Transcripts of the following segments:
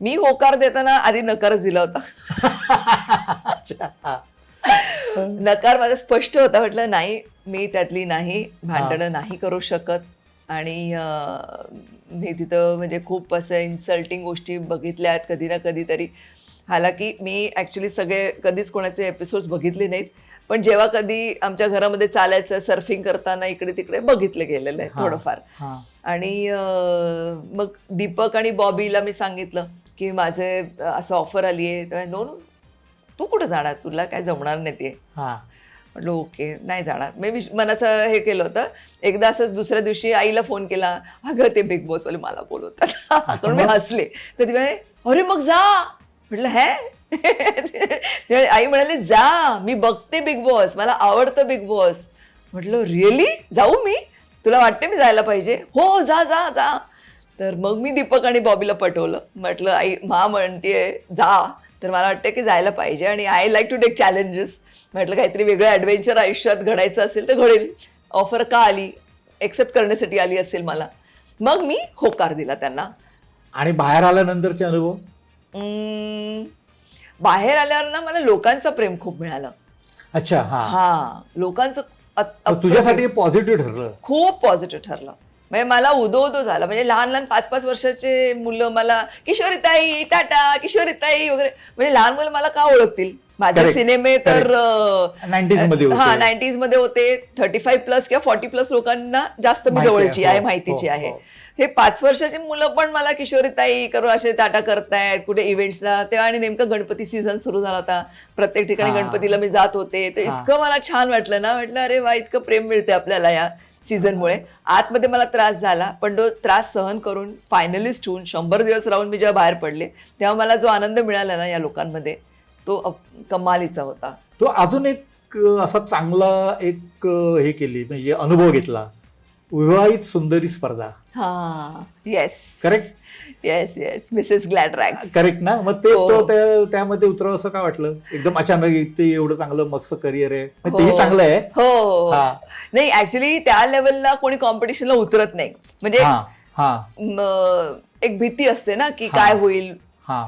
मी होकार देताना आधी नकारच दिला होता. नकार माझा स्पष्ट होता म्हटलं नाही मी त्यातली नाही भांडणं नाही करू शकत आणि मी तिथं म्हणजे खूप असं इन्सल्टिंग गोष्टी बघितल्या आहेत कधी ना कधी तरी हालाकी मी ॲक्च्युली सगळे कधीच कोणाचे एपिसोड्स बघितले नाहीत पण जेव्हा कधी आमच्या घरामध्ये चालायचं सर्फिंग करताना इकडे तिकडे बघितलं गेलेलं आहे. थोडंफार. आणि मग दीपक आणि बॉबीला मी सांगितलं की माझे असं ऑफर आली आहे. नो नो तू कुठं जाणार? तुला काय जमणार नाही ते. हा. म्हटलं ओके नाही जाणार. मी विश- मनाचं हे केलं होतं. एकदा असंच दुसऱ्या दिवशी आईला फोन केला. अगं ते बिग बॉसवाले मला बोलवतात. कारण मी हसले. तर ती म्हणे अरे मग जा. म्हटलं हे? आई म्हणाली जा. मी बघते बिग बॉस मला आवडतं बिग बॉस म्हटलं रिअली जाऊ मी? तुला वाटते मी जायला पाहिजे? हो जा जा जा. तर मग मी दीपक आणि बॉबीला पटवलं. म्हटलं आई मा म्हणतेय जा. तर मला वाटतं की जायला पाहिजे आणि I like to take challenges म्हटलं काहीतरी वेगळं ॲडव्हेंचर आयुष्यात घडायचं असेल तर घडेल. ऑफर का आली? एक्सेप्ट करण्यासाठी आली असेल मला. मग मी होकार दिला त्यांना. आणि बाहेर आल्यानंतरचे अनुभव? बाहेर आल्यावर ना मला लोकांचं प्रेम खूप मिळालं. अच्छा हा. हा लोकांचं तुझ्यासाठी पॉझिटिव्ह ठरलं. खूप पॉझिटिव्ह ठरलं. म्हणजे मला उदो उदो झाला. म्हणजे लहान लहान पाच पाच वर्षाचे मुलं मला किशोरीताई टाटा किशोरीताई वगैरे म्हणजे लहान मुलं मला का ओळखतील? माझे सिनेमे तर correct. 90s मध्ये होते. हा नाईन्टीजमध्ये होते. थर्टी फाईव्ह प्लस किंवा फॉर्टी प्लस लोकांना जास्त मी जवळची आहे हो, माहितीची हो, आहे. हो. हे पाच वर्षाची मुलं पण मला किशोरीताई करू असे टाटा करतायत कुठे इव्हेंट्सला. तेव्हा आणि नेमकं गणपती सीझन सुरू झाला होता. प्रत्येक ठिकाणी. गणपतीला मी जात होते. तर. इतकं मला छान वाटलं ना. म्हटलं अरे वा इतकं प्रेम मिळते आपल्याला या. सीझनमुळे आतमध्ये मला त्रास झाला पण तो त्रास सहन करून फायनलिस्ट होऊन शंभर दिवस राहून मी जेव्हा बाहेर पडले तेव्हा मला जो आनंद मिळाला ना या लोकांमध्ये तो कमालीचा होता. तो अजून एक असा चांगला एक हे केली म्हणजे अनुभव घेतला. विवाहित सुंदरी स्पर्धा. हा yes Correct? Yes yes Mrs Gladrags correct ना? मग ते हो. तो त्यामध्ये उतरावं असं काय वाटलं? एकदम अचानक ते एवढं चांगलं मस्त करिअर आहे. मग तेही चांगलं आहे? हो. हो. हो. हा. नाही ऍक्च्युली त्या लेवलला कोणी कॉम्पिटिशनला उतरत नाही. म्हणजे हा हा. म, एक भीती असते ना की हा. काय होईल? हा.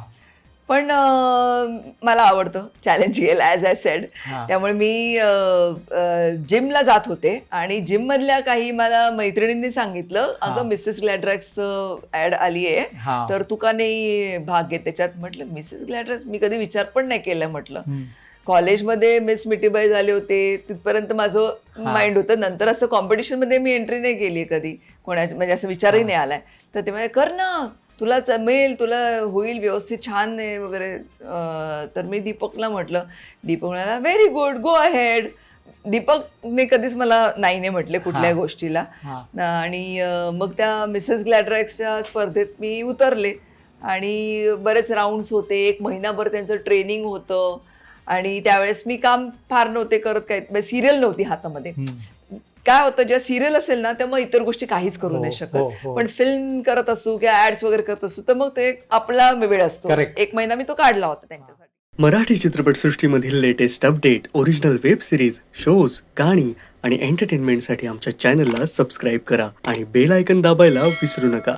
पण मला आवडतं चॅलेंज घ्यायला ॲज आय सेड. त्यामुळे मी जिमला जात होते आणि जिम मधल्या काही मला मैत्रिणींनी सांगितलं. अगं मिसेस ग्लॅड्रॅक्स ऍड आली आहे. तर तू का नाही भाग घेत त्याच्यात म्हटलं मिसेस ग्लॅड्रॅक्स मी कधी विचार पण नाही केला म्हटलं. कॉलेजमध्ये मिस मिटीबाई झाले होते तिथपर्यंत माझं माइंड होतं नंतर असं कॉम्पिटिशनमध्ये मी एंट्री नाही केली कधी कोणाच्या म्हणजे असं विचारही नाही आलाय तर ते म्हणाले कर ना तुला जमेल तुला होईल व्यवस्थित छान आहे वगैरे तर मी दीपकला म्हटलं दीपक म्हणाला व्हेरी गुड गो अहेड दीपकने कधीच मला नाही नाही म्हटले कुठल्याही हा. गोष्टीला. आणि मग त्या मिसेस ग्लॅड्रॅक्सच्या स्पर्धेत मी उतरले. आणि बरेच राऊंड्स होते. एक महिनाभर त्यांचं ट्रेनिंग होतं. आणि त्यावेळेस मी काम फार नव्हते करत. काय सिरियल नव्हती हातामध्ये. काय होतं जेव्हा सिरियल असेल ना तेव्हा मग इतर गोष्टी काहीच करू हो, नाही हो, शकत. हो. पण फिल्म करत असू किंवा ऍड्स वगैरे करत असू तर मग ते आपला वेळ असतो. एक महिना मी तो काढला होता त्यांच्यासाठी. Marathi चित्रपटसृष्टीमधील latest update original web series shows गाणी आणि एंटरटेनमेंटसाठी आमच्या चॅनलला सबस्क्राईब करा आणि बेल आयकन दाबायला विसरू नका.